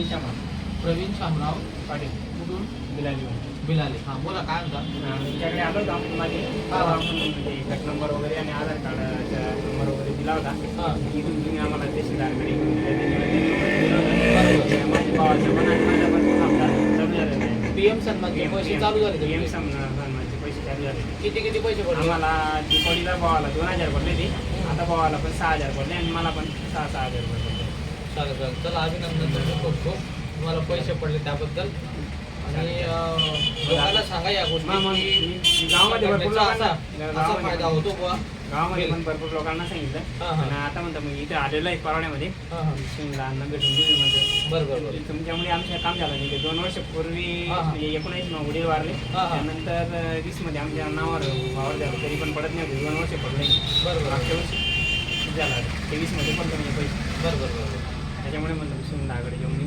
प्रवीण शर्मा प्रवीण शामराव पाटील. कुठून? बिलाली बिलाले हां बोला काय म्हणता तुमच्याकडे आलो होतो आपण मागे. म्हणजे गट नंबर वगैरे आणि आधार कार्डचा नंबर वगैरे दिला होता. हां. इथून तुम्ही आम्हाला तहसीलदारकडे माझ्या भावाचं पण आणि माझ्या पण चालू झालेलं पी एम सन्मानचे पैसे चालू झाले PM का? सन्मानचे पैसे चालू झाले. किती किती पैसे पडले? आम्हाला दिवाळीला भावाला दोन हजार पडले ते आता भावाला पण सहा हजार पडले आणि मला पण सहा सहा हजार पडले. चालेल चालेल. चला अभिनंदन तुमचं खूप खूप. तुम्हाला पैसे पडले त्याबद्दल. आणि लोकांना सांगा या गोष्टी मी गावामध्ये भरपूर असा लोकांना असा गावामध्ये फायदा होतो बुवा. गावामध्ये पण भरपूर लोकांना सांगितलं. आणि आता म्हणता मग इथे आलेलं आहे परवाड्यामध्ये शिमला भेटून गेली म्हणजे बरं बरं बरं. तुमच्यामुळे आमचं काम झालं ते दोन वर्षापूर्वी हा, हा. म्हणजे एकोणीस वडील वारले. त्यानंतर वीसमध्ये आमच्या नावावर वावर झालं. तरी पण पडत नाही दोन वर्ष पडले. बरं बरं. मागच्या वर्षी झाला. तेवीसमध्ये पडलं म्हणजे पैसे. बरं बरं बरं. त्याच्यामुळे म्हणलं शिमलाकडे येऊन मी